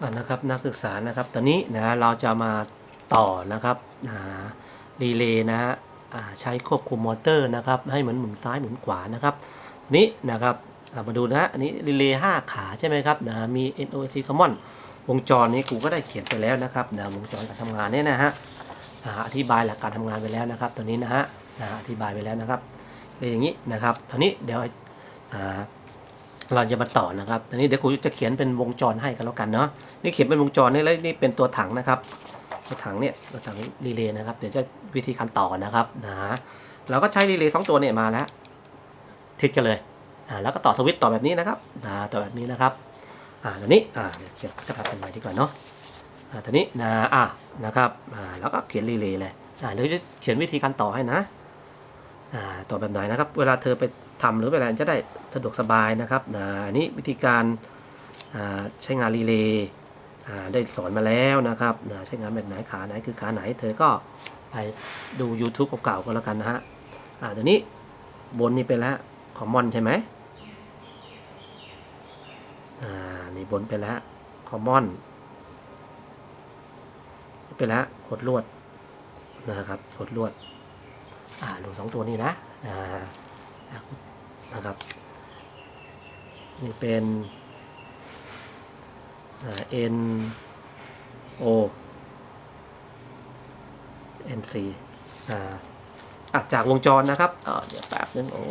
อ่านะครับนักศึกษานะครับตอนนี้นะเราจะมาต่อนะครับอ่ารีเลย์นะฮะใช้ควบคุมมอเตอร์นะครับให้เหมือนหมุนซ้ายหมุนขวานะครับนี่นะครับเรามาดูนะฮะอันนี้รีเลย์5ขาใช่ไหมครับนะมี NOC Common วงจรนี้กูก็ได้เขียนไปแล้วนะครับนะวงจรการทำงานเนี่ยนะฮะอธิบายหลักการทำงานไปแล้วนะครับตัวนี้นะฮะอธิบายไปแล้วนะครับเป็อย่างนี้นะครับตอนนี้เดี๋ยวอ่า เราจะมาต่อนะครับตอนนี้เดี๋ยวครูจะเขียนเป็นวงจรให้กันแล้วกันเนาะ นี่เขียนเป็นวงจรนี่แล้วนี่เป็นตัวถังนะครับ ตัวถังเนี่ย ตัวถังรีเลย์นะครับ เดี๋ยวจะวิธีการต่อนะครับนะเราก็ใช้รีเลย์สองตัวเนี่ยมาแล้วทิดกันเลยอ่าแล้วก็ต่อสวิตช์ต่อแบบนี้นะครับนะต่อแบบนี้นะครับอ่าตอนนี้ อ่าเดี๋ยวเขียนกระดาษเป็นใหม่ดีกว่าเนาะ อ่าตอนนี้นะ อ่านะครับ อ่าแล้วก็เขียนรีเลย์เลย อ่าเดี๋ยวจะเขียนวิธีการต่อให้นะอ่า ต่อแบบไหนนะครับ เวลาเธอไปทำหรือเวลาจะได้สะดวกสบายนะครับอันนี้วิธีการใช้งานรีเลย์ได้สอนมาแล้วนะครับใช้งานแบบไหนขาไหนคือขาไหน เธอก็ไปดู YouTube เก่าๆก็แล้วกันนะฮะเดี๋ยวนี้บนนี่เป็นแล้วคอมมอนใช่ไหมอ่านี่บนเป็นแล้วคอมมอนเป็นแล้วกดลวดนะครับกดลวด อ่าดูสองตัวนี้นะอ่านะครับนี่เป็นอ่า N O N C อ่าอะจากวงจรนะครับอ่าเดี๋ยวแป๊บนึงโอ้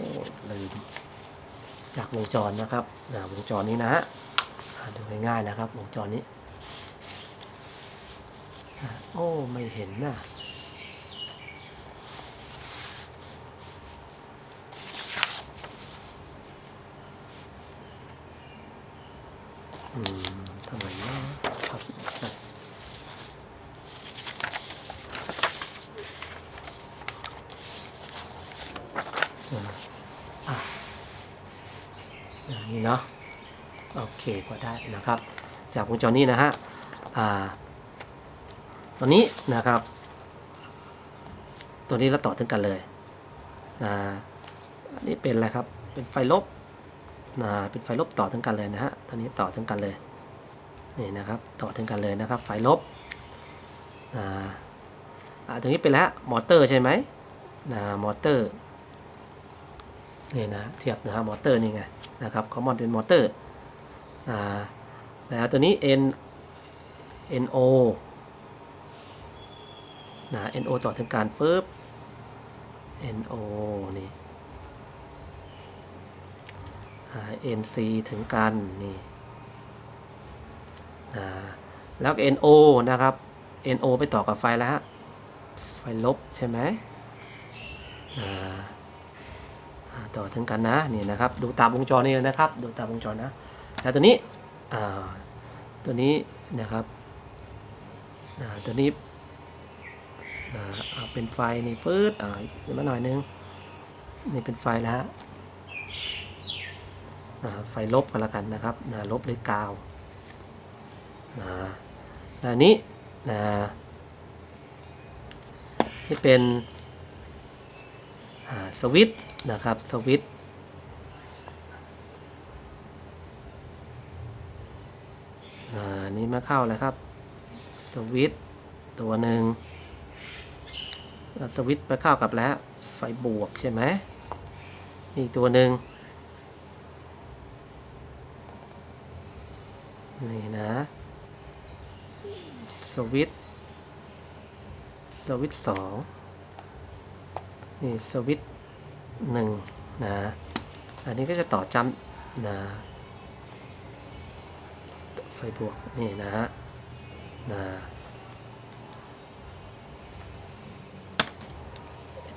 ลืมจากวงจรนะครับวงจรนี้นะฮะดูง่ายๆนะครับ วงจรนี้ โอ้ ไม่เห็นนะ อืมทำไมเนาะครับนี้เนาะโอเคพอได้นะครับ จากวงจรนี้นะฮะอ่าตัวนี้นะครับ ตัวนี้เราต่อถึงกันเลยอ่าอันนี้เป็นอะไรครับ เป็นไฟลบ เป็นไฟลบต่อถึงกันเลยนะฮะตอนนี้ต่อถึงกันเลยนี่นะครับต่อถึงกันเลยนะครับ ไฟลบอ่าตรงนี้เป็นแล้วมอเตอร์ใช่ไหมนะมอเตอร์นี่นะเทียบนะฮะมอเตอร์นี่ไงนะครับคอมมอนเป็นมอเตอร์อ่าแล้วตัวนี้ N NO นะ NO ต่อถึงการฟึบ NO นี่ NC ถึงกันนี่อ่าแล้ว NO นะครับ NO ไปต่อกับไฟแล้วฮะไฟลบใช่ไหมต่อถึงกันนะนี่นะครับ ดูตามวงจรนี่เลยนะครับ ดูตามวงจรนะแล้วตัวนี้ตัวนี้นะครับตัวนี้เป็นไฟนี่ฟืดอ่าเดี๋ยวมาหน่อยนึงนี่เป็นไฟแล้วฮะ ไฟลบกันละกันนะครับนะลบหรือกาวนะนะอันนี้นะที่เป็นสวิตนะครับสวิตอ่านี่มาเข้าเลยครับสวิตตัวหนึ่งสวิตไปเข้ากับแล้วไฟบวกใช่ไหมนี่ตัวหนึ่ง นี่นะ สวิตสวิตสองนี่สวิตหนึ่งนะ อันนี้ก็จะต่อจำนะไฟบวกนี่นะฮะนะ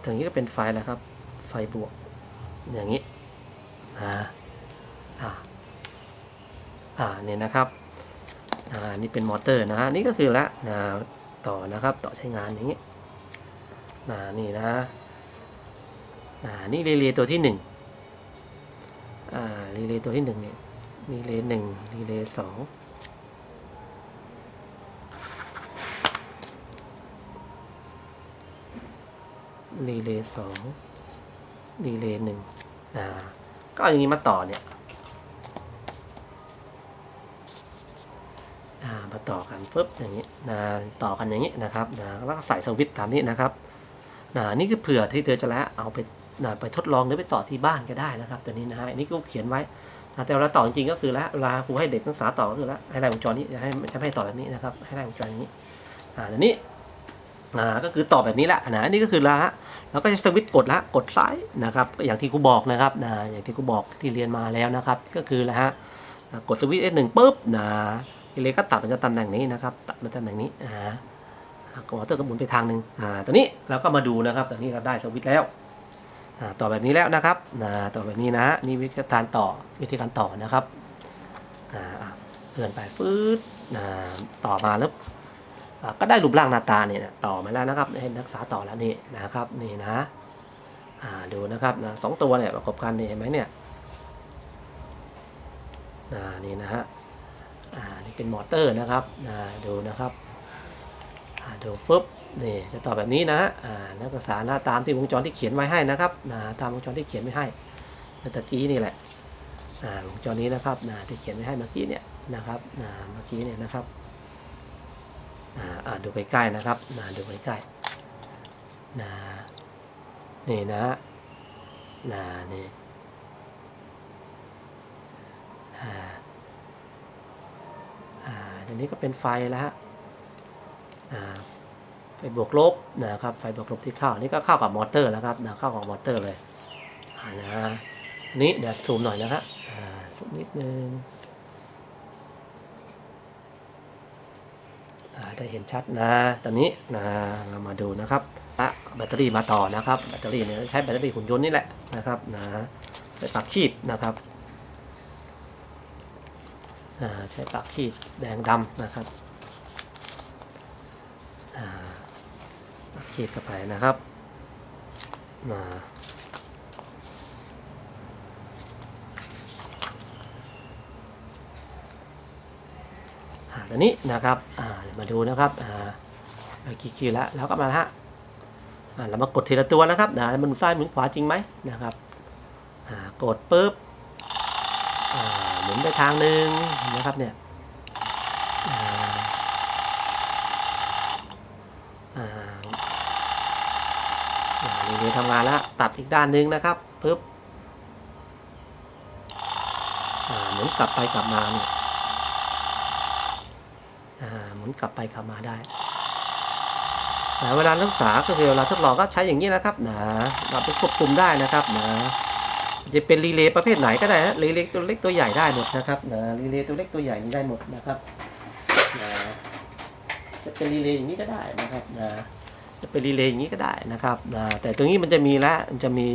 ตรงนี้ก็เป็นไฟแล้วครับ ไฟบวก อย่างนี้นะอ่าอ่าเนี่ยนะครับ อ่านี่เป็นมอเตอร์นะฮะนี่ก็คือละนะต่อนะครับต่อใช้งานอย่างนี้นะนี่นะอ่านี่รีเลย์ตัวที่หนึ่งอ่ารีเลย์ตัวที่หนึ่งเนี่ยรีเลย์หนึ่งรีเลย์สองรีเลย์สองรีเลย์หนึ่งอ่าก็อาอย่างนี้มาต่อเนี่ย อ่า มาต่อกันฟึบอย่างนี้นะต่อกันอย่างนี้นะครับนะแล้วก็ใส่สวิตช์ตามนี้นะครับนะนี่คือเผื่อที่เธอจะแล้วเอาไปนะไปทดลองหรือไปต่อที่บ้านก็ได้นะครับ ตัวนี้นะฮะอันนี้ก็เขียนไว้นะแต่เวลาต่อจริงก็คือแล้วเวลาครูให้เด็กนักศึกษาต่อก็คือแล้วให้ไล่วงจรนี้จะให้จะไม่ให้ต่อแบบนี้นะครับ ให้ไล่วงจรนี้อ่าตัวนี้อ่าก็คือต่อแบบนี้แหละนะนี่ก็คือละแล้วก็จะสวิตช์กดละกดซ้ายนะครับอย่างที่ครูบอกนะครับนะอย่างที่ครูบอกที่เรียนมาแล้วนะครับ ก็คือละฮะกดสวิตช์ S1 ปุ๊บนะ เลยก็ตัดมันจะตำแหน่งนี้นะครับ ตัดมาตำแหน่งนี้อ่าอะคอมพิวเตอร์ก็หมุนไปทางหนึ่งอ่าตอนนี้เราก็มาดูนะครับตอนนี้เราได้สวิตช์แล้วอ่าต่อแบบนี้แล้วนะครับนะต่อแบบนี้นะฮะนี่วิธีการต่อวิธีการต่อนะครับอ่าเลื่อนไปฟืดนะต่อมาแล้วอะก็ได้รูปร่างหน้าตาเนี่ยต่อมาแล้วนะครับให้นักศึกษาต่อแล้วนี่นะครับนี่นะอ่าดูนะครับนะสองตัวเนี่ยประกอบกันเนี่ยเห็นไหมเนี่ยอ่านี่นะฮะ อ่านี่เป็นมอเตอร์นะครับอ่าดูนะครับอ่าดูฟึบนี่จะต่อแบบนี้นะอ่านักศึกษาหน้าตามที่วงจรที่เขียนไว้ให้นะครับอ่าตามวงจรที่เขียนไว้ให้เมื่อกี้นี่แหละอ่าวงจรนี้นะครับนะที่เขียนไว้ให้เมื่อกี้เนี่ยนะครับอ่าเมื่อกี้เนี่ยนะครับอ่าดูใกล้ๆนะครับนะดูใกล้ๆนะนี่นะฮะนะนี่อ่า อ่าทีนี้ก็เป็นไฟแล้วฮะอ่าไฟบวกลบนะครับ ไฟบวกลบที่เข้า นี่ก็เข้ากับมอเตอร์แล้วครับนะเข้ากับมอเตอร์เลยอ่านะอันนี้เดี๋ยวซูมหน่อยนะครับอ่าซูมนิดนึงอ่าได้เห็นชัดนะตอนนี้นะเรามาดูนะครับอะแบตเตอรี่มาต่อนะครับ แบตเตอรี่เนี่ยใช้แบตเตอรี่หุ่นยนต์นี่แหละนะครับนะใช้ปลั๊กคีบนะครับ ใช้ปลั๊กขีดแดงดำนะครับอ่าปลั๊กขีดเข้าไปนะครับนะอ่าตอนนี้นะครับอ่ามาดูนะครับอ่าไปกี่ขีดแล้วแล้วก็มาฮะอ่าเรามากดทีละตัวนะครับนะมันซ้ายหมุนขวาจริงไหมนะครับอ่ากดปุ๊บ หมุนไปทางหนึ่งนะครับเนี่ยนี่นี่ทำงานแล้วตัดอีกด้านหนึ่งนะครับปึ๊บหมุนกลับไปกลับมาเนี่ยหมุนกลับไปกลับมาได้เวลานักศึกษาก็คือเวลาทดลองก็ใช้อย่างนี้นะครับนะเราไปควบคุมได้นะครับนะ จะเป็นรีเลย์ประเภทไหนก็ได้ฮะรีเลย์ตัวเล็กตัวใหญ่ได้หมดนะครับนะรีเลย์ตัวเล็กตัวใหญ่ได้หมดนะครับนะจะเป็นรีเลย์อย่างนี้ก็ได้นะครับนะจะเป็นรีเลย์อย่างนี้ก็ได้นะครับนะแต่ตรงนี้มันจะมีล้วมันจะมี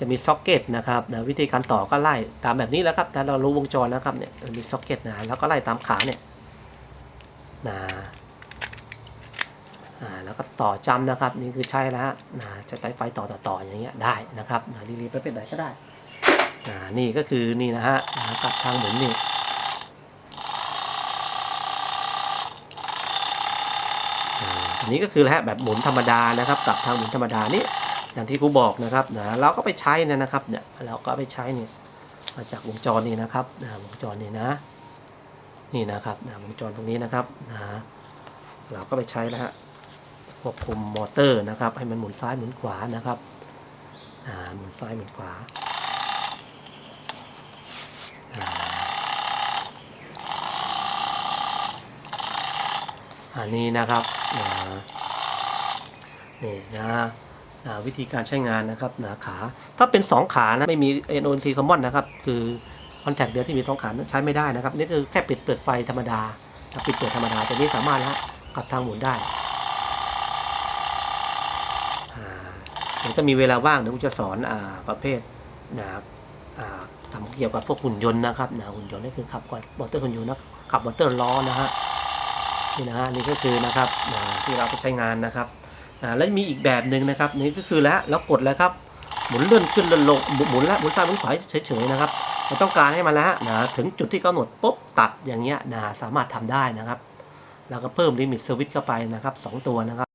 จะมีซ็อกเก็ตนะครับนะวิธีการต่อก็ไล่ตามแบบนี้แล้วครับแต่เรารู้วงจรนะครับเนี่ยมีซ็อกเก็ตนะแล้วก็ไล่ตามขาเนี่ยนะอ่าแล้วก็ต่อจำนะครับ นี่คือใช่แล้วนะจะใช้ไฟต่อต่อต่ออย่างเงี้ยได้นะครับนะรีเลย์ประเภทไหนก็ได้ อ่านี่ก็คือนี่นะฮะนะกับทางหมุนนี่อันนี้ก็คือแหละแบบหมุนธรรมดานะครับกับทางหมุนธรรมดานี่อย่างที่ครูบอกนะครับนะเราก็ไปใช้เนยนะครับเนี่ยเราก็ไปใช้เนี่ยมาจากวงจรนี่นะครับนะวงจรนี่นะ นี่นะครับนะวงจรตรงนี้นะครับนะเราก็ไปใช้แล้วฮะควบคุมมอเตอร์นะครับ ให้มันหมุนซ้ายหมุนขวานะครับหมุนซ้ายหมุนขวา อันนี้นะครับนี่นะวิธีการใช้งานนะครับนะขา ถ้าเป็น 2 ขานะไม่มี NOC Common นะครับ คือคอนแทคเดียวที่มี 2 ขานั้นใช้ไม่ได้นะครับ นี่คือแค่ปิดเปิดไฟธรรมดาปิดเปิดธรรมดาแต่นี้สามารถแล้วกลับทางหมุนได้เดี๋ยวจะมีเวลาว่างเดี๋ยวผมจะสอนอ่าประเภทนะครับทำเกี่ยวกับพวกหุ่นยนต์นะครับนะหุ่นยนต์นี่คือขับกับมอเตอร์หุ่นยนต์นะขับมอเตอร์ล้อนะฮะ นี่นะฮะนี่ก็คือนะครับที่เราไปใช้งานนะครับอ่าแล้วมีอีกแบบหนึ่งนะครับนี่ก็คือแล้วเรากดแล้วครับหมุนเลื่อนขึ้นเลื่อนลงหมุนแล้วหมุนซ้ายหมุนขวาเฉยๆนะครับเราต้องการให้มันแล้วนะถึงจุดที่กำหนดปุ๊บตัดอย่างเงี้ยนะสามารถทำได้นะครับ แล้วก็เพิ่มลิมิตสวิตช์เข้าไปนะครับสองตัวนะครับ